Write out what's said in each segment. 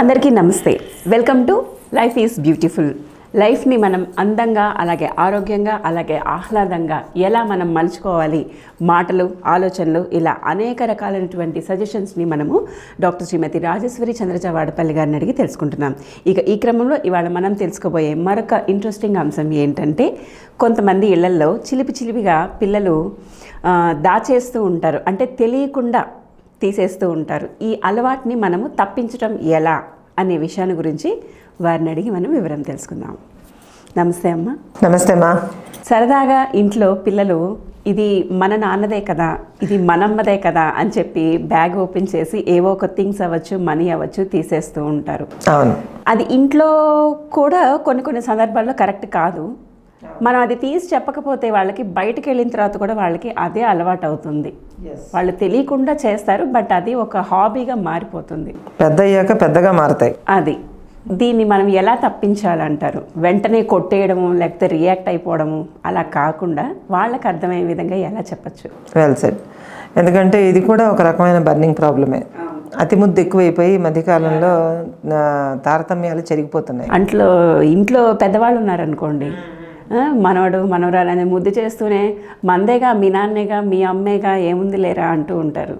అందరికీ నమస్తే. Welcome to life is beautiful లైఫ్ని మనం అందంగా అలాగే ఆరోగ్యంగా అలాగే ఆహ్లాదంగా ఎలా మనం మలుచుకోవాలి? మాటలు ఆలోచనలు ఇలా అనేక రకాలైనటువంటి సజెషన్స్ని మనము డాక్టర్ శ్రీమతి రాజేశ్వరి చంద్రజవాడపల్లి గారిని అడిగి తెలుసుకుంటున్నాం. ఇక ఈ క్రమంలో ఇవాళ మనం తెలుసుకోబోయే మరొక ఇంట్రెస్టింగ్ అంశం ఏంటంటే కొంతమంది ఇళ్ళల్లో చిలిపి చిలిపిగా పిల్లలు దాచేస్తూ ఉంటారు. అంటే తెలియకుండా తీసేస్తూ ఉంటారు. ఈ అలవాటుని మనము తప్పించడం ఎలా అనే విషయాన్ని గురించి వారిని అడిగి మనం వివరం తెలుసుకుందాం. నమస్తే అమ్మ. నమస్తే అమ్మా. సరదాగా ఇంట్లో పిల్లలు ఇది మన నాన్నదే కదా ఇది మనమ్మదే కదా అని చెప్పి బ్యాగ్ ఓపెన్ చేసి ఏవో ఒక థింగ్స్ అవ్వచ్చు మనీ అవ్వచ్చు తీసేస్తూ ఉంటారు. అవును. అది ఇంట్లో కూడా కొన్ని కొన్ని సందర్భాల్లో కరెక్ట్ కాదు. మనం అది తీసి చెప్పకపోతే వాళ్ళకి బయటకు వెళ్ళిన తర్వాత కూడా వాళ్ళకి అదే అలవాటు అవుతుంది వాళ్ళు తెలియకుండా చేస్తారు బట్ అది ఒక హాబీగా మారిపోతుంది. పెద్ద అయ్యాక పెద్దగా మారతాయి. అది. దీన్ని మనం ఎలా తప్పించాలంటారు? వెంటనే కొట్టేయడము లేకపోతే రియాక్ట్ అయిపోవడము అలా కాకుండా వాళ్ళకి అర్థమయ్యే విధంగా ఎలా చెప్పచ్చు? వెల్ సెట్ ఎందుకంటే ఇది కూడా ఒక రకమైన బర్నింగ్ ప్రాబ్లమే. అతి ముద్దు ఎక్కువైపోయి మధ్యకాలంలో తారతమ్యాలు చెరిగిపోతున్నాయి. అంట్లో ఇంట్లో పెద్దవాళ్ళు ఉన్నారనుకోండి మనవడు మనవరాలని ముద్దు చేస్తూనే మందేగా మీ నాన్నేగా మీ అమ్మేగా ఏముంది లేరా అంటూ ఉంటారు.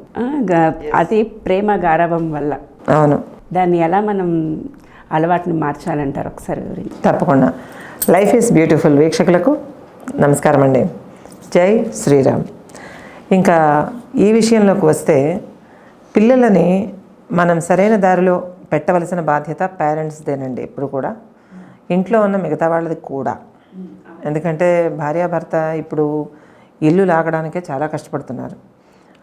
అతి ప్రేమ గారాభం వల్ల. అవును. దాన్ని ఎలా మనం అలవాటుని మార్చాలంటారు ఒకసారి వివరించి తప్పకుండా. లైఫ్ ఈజ్ బ్యూటిఫుల్ వీక్షకులకు నమస్కారం అండి. జై శ్రీరామ్. ఇంకా ఈ విషయంలోకి వస్తే పిల్లలని మనం సరైన దారిలో పెట్టవలసిన బాధ్యత పేరెంట్స్దేనండి ఇప్పుడు కూడా. ఇంట్లో ఉన్న మిగతా వాళ్ళది కూడా. ఎందుకంటే భార్యాభర్త ఇప్పుడు ఇల్లు లాగడానికే చాలా కష్టపడుతున్నారు.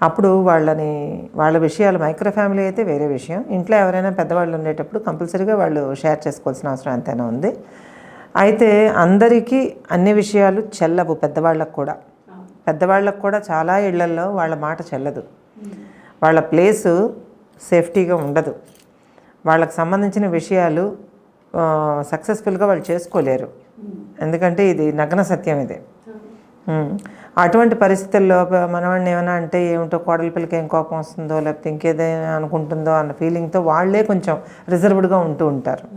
అప్పుడు వాళ్ళని వాళ్ళ విషయాలు మైక్రో ఫ్యామిలీ అయితే వేరే విషయం. ఇంట్లో ఎవరైనా పెద్దవాళ్ళు ఉండేటప్పుడు కంపల్సరీగా వాళ్ళు షేర్ చేసుకోవాల్సిన అవసరం ఎంతైనా ఉంది. అయితే అందరికీ అన్ని విషయాలు చెల్లవు పెద్దవాళ్ళకు కూడా. పెద్దవాళ్ళకు కూడా చాలా ఇళ్ళల్లో వాళ్ళ మాట చెల్లదు. వాళ్ళ ప్లేసు సేఫ్టీగా ఉండదు. వాళ్ళకి సంబంధించిన విషయాలు సక్సెస్ఫుల్గా వాళ్ళు చేసుకోలేరు. ఎందుకంటే ఇది నగ్న సత్యం ఇది. అటువంటి పరిస్థితుల్లో మనవాడిని ఏమైనా అంటే ఏమిటో కోడల పిల్లకి ఏం కోపం వస్తుందో లేకపోతే ఇంకేదైనా అనుకుంటుందో అన్న ఫీలింగ్తో వాళ్ళే కొంచెం రిజర్వ్డ్గా ఉంటూ ఉంటారు.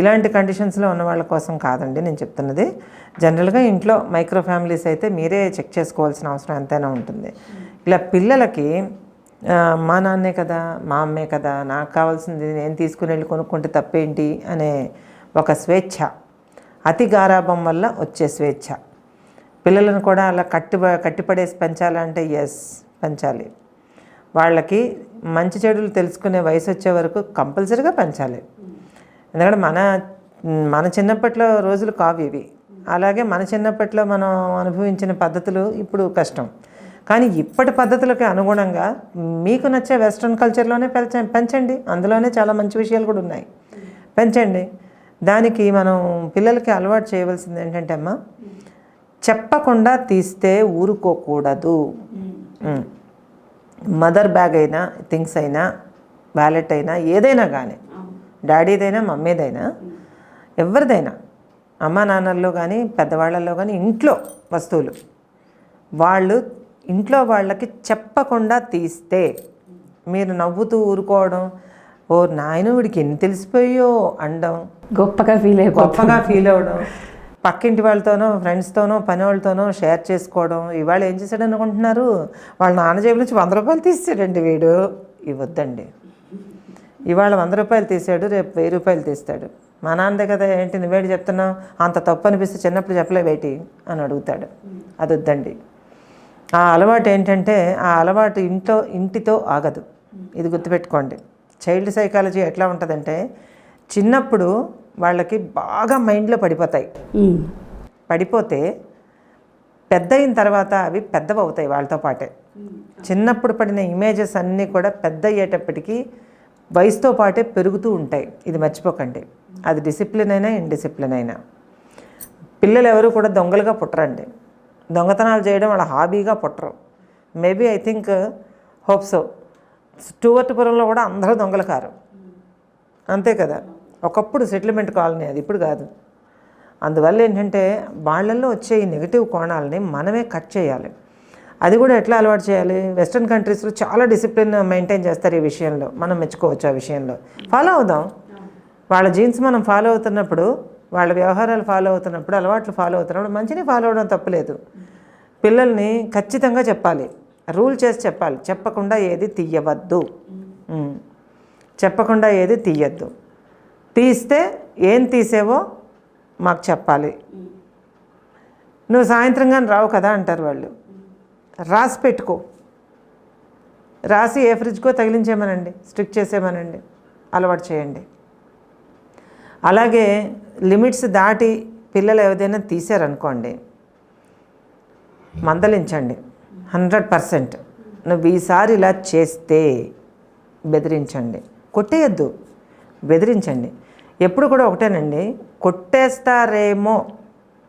ఇలాంటి కండిషన్స్లో ఉన్న వాళ్ళ కోసం కాదండి నేను చెప్తున్నది. జనరల్గా ఇంట్లో మైక్రో ఫ్యామిలీస్ అయితే మీరే చెక్ చేసుకోవాల్సిన అవసరం ఎంతైనా ఉంటుంది. ఇలా పిల్లలకి మా నాన్నే కదా మా అమ్మే కదా నాకు కావాల్సింది నేను తీసుకుని వెళ్ళి కొనుక్కుంటే తప్పేంటి అనే ఒక స్వేచ్ఛ అతి గారాభం వల్ల వచ్చే స్వేచ్ఛ. పిల్లలను కూడా అలా కట్టి కట్టిపడేసి పెంచాలంటే ఎస్ పెంచాలి. వాళ్ళకి మంచి చెడులు తెలుసుకునే వయసు వచ్చే వరకు కంపల్సరీగా పెంచాలి. ఎందుకంటే మన మన చిన్నప్పట్లో రోజులు కావు ఇవి. అలాగే మన చిన్నప్పట్లో మనం అనుభవించిన పద్ధతులు ఇప్పుడు కష్టం. కానీ ఇప్పటి పద్ధతులకి అనుగుణంగా మీకు నచ్చే వెస్ట్రన్ కల్చర్లోనే పెంచ పెంచండి. అందులోనే చాలా మంచి విషయాలు కూడా ఉన్నాయి. పెంచండి. దానికి మనం పిల్లలకి అలవాటు చేయవలసింది ఏంటంటే అమ్మా చెప్పకుండా తీస్తే ఊరుకోకూడదు. ఉమ్. మదర్ బ్యాగ్ అయినా థింగ్స్ అయినా వ్యాలెట్ అయినా ఏదైనా కానీ డాడీదైనా మమ్మీదైనా ఎవరిదైనా అమ్మ నాన్నల్లో కానీ పెద్దవాళ్ళల్లో కానీ ఇంట్లో వస్తువులు వాళ్ళు ఇంట్లో వాళ్ళకి చెప్పకుండా తీస్తే మీరు నవ్వుతూ ఊరుకోవడం ఓ నాయన వీడికి ఎన్ని తెలిసిపోయో అనడం గొప్పగా ఫీల్ అయిపో గొప్పగా ఫీల్ అవ్వడం పక్కింటి వాళ్ళతోనో ఫ్రెండ్స్తోనో పని వాళ్ళతోనో షేర్ చేసుకోవడం. ఇవాళ ఏం చేశాడు అనుకుంటున్నారు? వాళ్ళ నాన్న జేబు నుంచి వంద రూపాయలు తీసాడండి వీడు. ఇవ్వద్దండి. ఇవాళ వంద రూపాయలు తీసాడు రేపు వెయ్యి రూపాయలు తీస్తాడు. మా నాన్నదే కదా ఏంటి నువ్వేటి చెప్తున్నావు? అంత తప్పు అనిపిస్తే చిన్నప్పుడు చెప్పలేవేటి అని అడుగుతాడు. అది వద్దండి ఆ అలవాటు ఏంటంటే ఆ అలవాటు ఇంట్లో ఇంటితో ఆగదు. ఇది గుర్తుపెట్టుకోండి. చైల్డ్ సైకాలజీ ఎట్లా ఉంటుందంటే చిన్నప్పుడు వాళ్ళకి బాగా మైండ్లో పడిపోతాయి. పడిపోతే పెద్ద అయిన తర్వాత అవి పెద్దవి అవుతాయి వాళ్ళతో పాటే. చిన్నప్పుడు పడిన ఇమేజెస్ అన్నీ కూడా పెద్ద అయ్యేటప్పటికీ వయసుతో పాటే పెరుగుతూ ఉంటాయి. ఇది మర్చిపోకండి. అది డిసిప్లిన్ అయినా ఇండిసిప్లిన్ అయినా. పిల్లలు ఎవరు కూడా దొంగలుగా పుట్టరండి. దొంగతనాలు చేయడం వాళ్ళ హాబీగా పుట్టరు. Maybe I think hope so. స్టూవర్ట్పురంలో కూడా అందరూ దొంగలు కారు అంతే కదా? ఒకప్పుడు సెటిల్మెంట్ కాలనీ అది ఇప్పుడు కాదు. అందువల్ల ఏంటంటే వాళ్ళల్లో వచ్చే ఈ నెగిటివ్ కోణాలని మనమే కట్ చేయాలి. అది కూడా ఎట్లా అలవాటు చేయాలి? వెస్ట్రన్ కంట్రీస్లో చాలా డిసిప్లిన్ మెయింటైన్ చేస్తారు ఈ విషయంలో. మనం మెచ్చుకోవచ్చు ఆ విషయంలో. ఫాలో అవుదాం. వాళ్ళ జీన్స్ మనం ఫాలో అవుతున్నప్పుడు వాళ్ళ వ్యవహారాలు ఫాలో అవుతున్నప్పుడు అలవాట్లు ఫాలో అవుతున్నప్పుడు మంచిని ఫాలో అవడం తప్పలేదు పిల్లల్ని ఖచ్చితంగా చెప్పాలి. రూల్ చేసి చెప్పాలి. చెప్పకుండా ఏది తీయవద్దు. చెప్పకుండా ఏది తీయద్దు. తీస్తే ఏం తీసేవో మాకు చెప్పాలి. నువ్వు సాయంత్రం కానీ రావు కదా అంటారు వాళ్ళు. రాసి పెట్టుకో. రాసి ఏ ఫ్రిడ్జ్కో తగిలించేమనండి స్టిక్ చేసేమనండి అలవాటు చేయండి. అలాగే లిమిట్స్ దాటి పిల్లలు ఏదైనా తీసారనుకోండి మందలించండి. Hundred percent. నువ్వు ఈసారి ఇలా చేస్తే బెదిరించండి. కొట్టేయద్దు. బెదిరించండి. ఎప్పుడు కూడా ఒకటేనండి కొట్టేస్తారేమో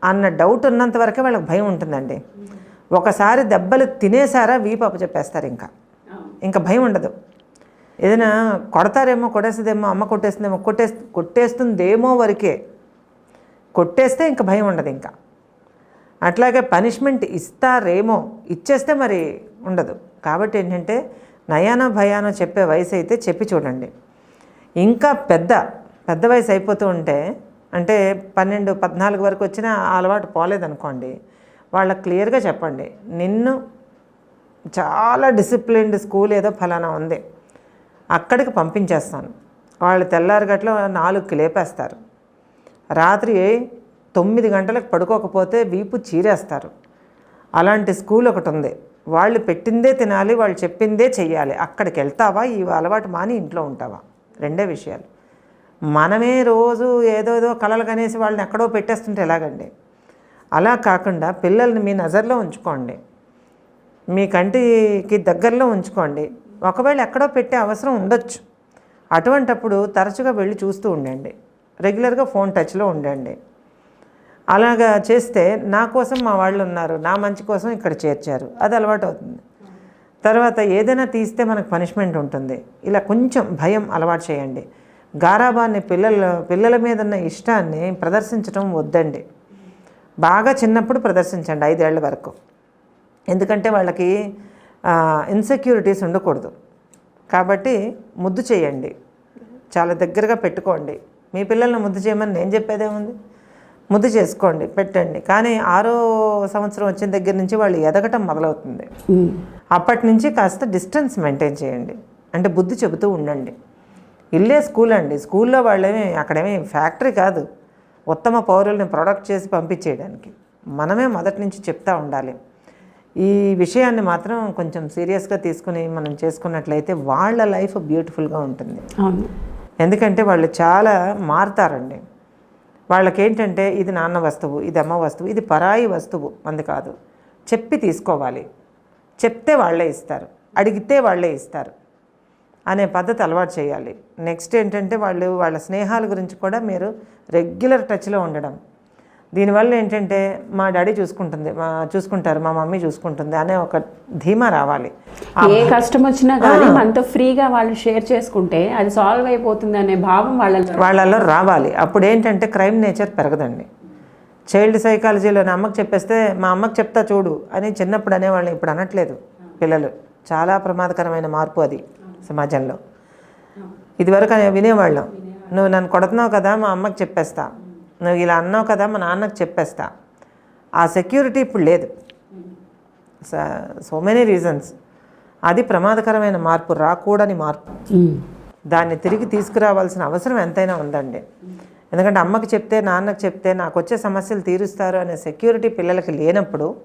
అన్న డౌట్ ఉన్నంత వరకే వాళ్ళకి భయం ఉంటుందండి. ఒకసారి దెబ్బలు తినేసారా వీపు చెప్పేస్తారు ఇంకా. ఇంకా భయం ఉండదు. ఏదైనా కొడతారేమో కొట్టేస్తుందేమో అమ్మ కొట్టేస్తుందేమో కొట్టేస్తు కొట్టేస్తుందేమో వరకే. కొట్టేస్తే ఇంకా భయం ఉండదు ఇంకా. అట్లాగే పనిష్మెంట్ ఇస్తారేమో ఇచ్చేస్తే మరి ఉండదు. కాబట్టి ఏంటంటే నయానో భయానో చెప్పే వయసు అయితే చెప్పి చూడండి. ఇంకా పెద్ద పెద్ద వయసు అయిపోతూ ఉంటే అంటే పన్నెండు పద్నాలుగు వరకు వచ్చినా ఆ అలవాటు పోలేదనుకోండి వాళ్ళకి క్లియర్గా చెప్పండి. నిన్ను చాలా డిసిప్లిన్డ్ స్కూల్ ఏదో ఫలానా ఉంది అక్కడికి పంపించేస్తాను. వాళ్ళు తెల్లారి గట్ల నాలుగుకి లేపేస్తారు. రాత్రి తొమ్మిది గంటలకు పడుకోకపోతే వీపు చీరేస్తారు. అలాంటి స్కూల్ ఒకటి ఉంది. వాళ్ళు పెట్టిందే తినాలి వాళ్ళు చెప్పిందే చెయ్యాలి. అక్కడికి వెళ్తావా? ఈ అలవాటు మాని ఇంట్లో ఉంటావా? రెండే విషయాలు. మనమే రోజు ఏదో ఏదో కలలు కనేసి వాళ్ళని ఎక్కడో పెట్టేస్తుంటే ఎలాగండి? అలా కాకుండా పిల్లల్ని మీ నజర్లో ఉంచుకోండి. మీ కంటికి దగ్గరలో ఉంచుకోండి. ఒకవేళ ఎక్కడో పెట్టే అవసరం ఉండొచ్చు. అటువంటప్పుడు తరచుగా వెళ్ళి చూస్తూ ఉండండి. రెగ్యులర్గా ఫోన్ టచ్లో ఉండండి. అలాగా చేస్తే నా కోసం మా వాళ్ళు ఉన్నారు నా మంచి కోసం ఇక్కడ చేర్చారు. అది అలవాటు అవుతుంది తర్వాత ఏదైనా తీస్తే మనకు పనిష్మెంట్ ఉంటుంది. ఇలా కొంచెం భయం అలవాటు చేయండి. గారాబాన్ని పిల్లల పిల్లల మీద ఉన్న ఇష్టాన్ని ప్రదర్శించడం వద్దండి. బాగా చిన్నప్పుడు ప్రదర్శించండి ఐదేళ్ళ వరకు. ఎందుకంటే వాళ్ళకి ఇన్సెక్యూరిటీస్ ఉండకూడదు. కాబట్టి ముద్దు చేయండి. చాలా దగ్గరగా పెట్టుకోండి. మీ పిల్లల్ని ముద్దు చేయమని నేను చెప్పేదేముంది? ముద్దు చేసుకోండి పెట్టండి. కానీ ఆరో సంవత్సరం వచ్చిన దగ్గర నుంచి వాళ్ళు ఎదగటం మొదలవుతుంది. అప్పటి నుంచి కాస్త డిస్టెన్స్ మెయింటైన్ చేయండి. అంటే బుద్ధి చెబుతూ ఉండండి. ఇల్లే స్కూల్ అండి. స్కూల్లో వాళ్ళేమి అక్కడేమి ఫ్యాక్టరీ కాదు. ఉత్తమ పౌరుల్ని ప్రొడక్ట్ చేసి పంపించేయడానికి. మనమే మొదటి నుంచి చెప్తా ఉండాలి. ఈ విషయాన్ని మాత్రం కొంచెం సీరియస్గా తీసుకుని మనం చేసుకున్నట్లయితే వాళ్ళ లైఫ్ బ్యూటిఫుల్గా ఉంటుంది. ఎందుకంటే వాళ్ళు చాలా మారుతారండి. వాళ్ళకేంటంటే ఇది నాన్న వస్తువు ఇది అమ్మ వస్తువు ఇది పరాయి వస్తువు మంది కాదు. చెప్పి తీసుకోవాలి. చెప్తే వాళ్ళే ఇస్తారు. అడిగితే వాళ్ళే ఇస్తారు. అనే పద్ధతి అలవాటు చేయాలి. నెక్స్ట్ ఏంటంటే వాళ్ళు వాళ్ళ స్నేహాల గురించి కూడా మీరు రెగ్యులర్ టచ్లో ఉండడం. దీనివల్ల ఏంటంటే మా డాడీ చూసుకుంటుంది మా చూసుకుంటారు మా మమ్మీ చూసుకుంటుంది అనే ఒక ధీమా రావాలి. ఏ కష్టం వచ్చినా కానీ మనతో ఫ్రీగా వాళ్ళు షేర్ చేసుకుంటే అది సాల్వ్ అయిపోతుంది అనే భావం వాళ్ళలో వాళ్ళలో రావాలి. అప్పుడు ఏంటంటే క్రైమ్ నేచర్ పెరగదండి. చైల్డ్ సైకాలజీలో నా అమ్మకి చెప్పేస్తే మా అమ్మకి చెప్తా చూడు అని చిన్నప్పుడు అనేవాళ్ళని ఇప్పుడు అనట్లేదు పిల్లలు. చాలా ప్రమాదకరమైన మార్పు అది సమాజంలో. ఇదివరకు వినేవాళ్ళం. నువ్వు నన్ను కొడుతున్నావు కదా మా అమ్మకి చెప్పేస్తా. నువ్వు ఇలా అన్నావు కదా మా నాన్నకి చెప్పేస్తా. ఆ సెక్యూరిటీ ఇప్పుడు లేదు. So many reasons. అది ప్రమాదకరమైన మార్పు రాకూడని మార్పు. దాన్ని తిరిగి తీసుకురావాల్సిన అవసరం ఎంతైనా ఉందండి. ఎందుకంటే అమ్మకి చెప్తే నాన్నకి చెప్తే నాకు వచ్చే సమస్యలు తీరుస్తారు అనే సెక్యూరిటీ పిల్లలకి లేనప్పుడు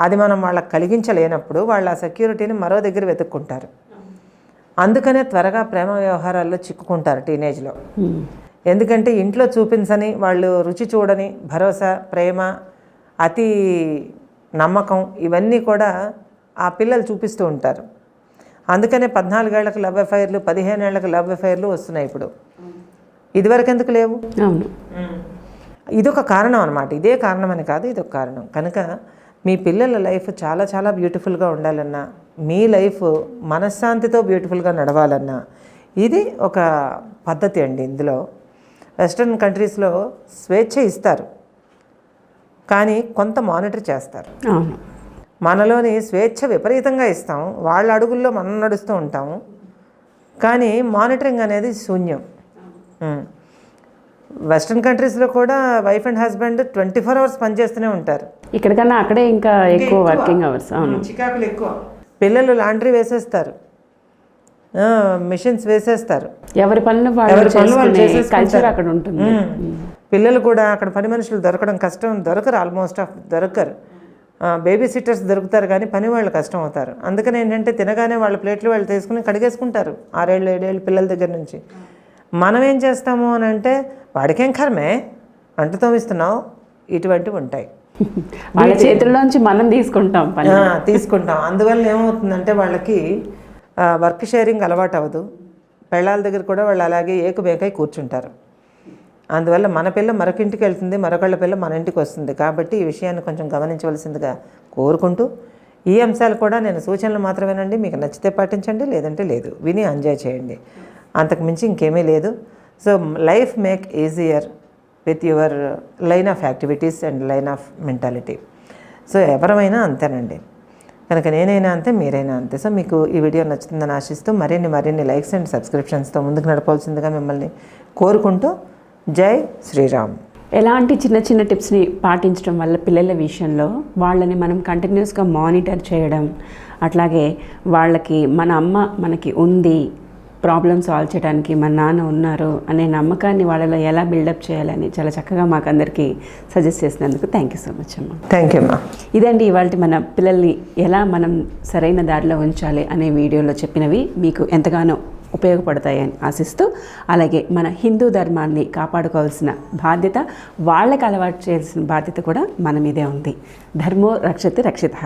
అది మనం వాళ్ళకి కలిగించలేనప్పుడు వాళ్ళు ఆ సెక్యూరిటీని మరో దగ్గర వెతుక్కుంటారు. అందుకనే త్వరగా ప్రేమ వ్యవహారాల్లో చిక్కుకుంటారు టీనేజ్లో. ఎందుకంటే ఇంట్లో చూపించని వాళ్ళు రుచి చూడని భరోసా ప్రేమ అతి నమ్మకం ఇవన్నీ కూడా ఆ పిల్లలు చూపిస్తూ ఉంటారు. అందుకనే పద్నాలుగేళ్ళకు లవ్ అఫైర్లు పదిహేనేళ్ళకు లవ్ అఫైర్లు వస్తున్నాయి ఇప్పుడు. ఇదివరకు ఎందుకు లేవు? అవును. ఇదొక కారణం అనమాట ఇదే కారణం అని కాదు ఇదొక కారణం. కనుక మీ పిల్లల లైఫ్ చాలా చాలా బ్యూటిఫుల్గా ఉండాలన్నా మీ లైఫ్ మనశ్శాంతితో బ్యూటిఫుల్గా నడవాలన్నా ఇది ఒక పద్ధతి అండి ఇందులో. వెస్ట్రన్ కంట్రీస్లో స్వేచ్ఛ ఇస్తారు. కానీ కొంత మానిటర్ చేస్తారు. మనలోని స్వేచ్ఛ విపరీతంగా ఇస్తాం. వాళ్ళ అడుగుల్లో మనం నడుస్తూ ఉంటాము కానీ మానిటరింగ్ అనేది శూన్యం. వెస్ట్రన్ కంట్రీస్లో కూడా wife and husband twenty four hours పనిచేస్తూనే ఉంటారు. ఇక్కడికన్నా అక్కడే ఇంకా ఎక్కువ. Working hours. అవును. చికాకులు ఎక్కువ. పిల్లలు లాండ్రీ వేసేస్తారు. మిషన్స్ వేసేస్తారు. ఎవరి పనులు ఎవరి పనులు వాళ్ళు. కల్చర్ అక్కడ ఉంటుంది. పిల్లలు కూడా అక్కడ పని మనుషులు దొరకడం కష్టం దొరకరు ఆల్మోస్ట్ ఆఫ్ దొరకరు. బేబీ సిట్టర్స్ దొరుకుతారు కానీ పని వాళ్ళు కష్టం అవుతారు. అందుకని ఏంటంటే తినగానే వాళ్ళ ప్లేట్లు వాళ్ళు తీసుకుని కడిగేసుకుంటారు ఆరేళ్ళు ఏడేళ్ళు పిల్లల దగ్గర నుంచి. మనం ఏం చేస్తాము అని అంటే వాడికేం కర్మే? అంట తోమిస్తున్నావు. ఇటువంటివి ఉంటాయి. వాళ్ళ చేతుల్లోంచి మనం తీసుకుంటాం తీసుకుంటాం. అందువల్ల ఏమవుతుందంటే వాళ్ళకి వర్క్ షేరింగ్ అలవాటు అవ్వదు. పెళ్ళాల దగ్గర కూడా వాళ్ళు అలాగే ఏకబేకై కూర్చుంటారు. అందువల్ల మన పిల్ల మరొకింటికి వెళ్తుంది మరొకళ్ళ పిల్ల మన ఇంటికి వస్తుంది. కాబట్టి ఈ విషయాన్ని కొంచెం గమనించవలసిందిగా కోరుకుంటూ ఈ అంశాలు కూడా నేను సూచనలు మాత్రమేనండి. మీకు నచ్చితే పాటించండి లేదంటే లేదు. విని ఎంజాయ్ చేయండి. అంతకు మించి ఇంకేమీ లేదు. So life make easier with your line of activities and line of mentality. So ఎవరమైనా అంతేనండి. కనుక నేనైనా అంతే మీరైనా అంతే. సో మీకు ఈ వీడియో నచ్చుతుందని ఆశిస్తూ మరిన్ని మరిన్ని లైక్స్ అండ్ సబ్స్క్రిప్షన్స్తో ముందుకు నడపాల్సిందిగా మిమ్మల్ని కోరుకుంటూ జై శ్రీరామ్. ఎలాంటి చిన్న చిన్న టిప్స్ని పాటించడం వల్ల పిల్లల విషయంలో వాళ్ళని మనం కంటిన్యూస్గా మానిటర్ చేయడం అట్లాగే వాళ్ళకి మన అమ్మ మనకి ఉంది ప్రాబ్లమ్ సాల్వ్ చేయడానికి మన నాన్న ఉన్నారు అనే నమ్మకాన్ని వాళ్ళలో ఎలా బిల్డప్ చేయాలని చాలా చక్కగా మాకు అందరికీ సజెస్ట్ చేసినందుకు థ్యాంక్ యూ సో మచ్ అమ్మ. థ్యాంక్ యూ అమ్మా ఇదండి ఇవాళ మన పిల్లల్ని ఎలా మనం సరైన దారిలో ఉంచాలి అనే వీడియోలో చెప్పినవి మీకు ఎంతగానో ఉపయోగపడతాయని ఆశిస్తూ అలాగే మన హిందూ ధర్మాన్ని కాపాడుకోవాల్సిన బాధ్యత వాళ్ళకి అలవాటు చేయాల్సిన బాధ్యత కూడా మన మీదే ఉంది. ధర్మో రక్షతి రక్షిత.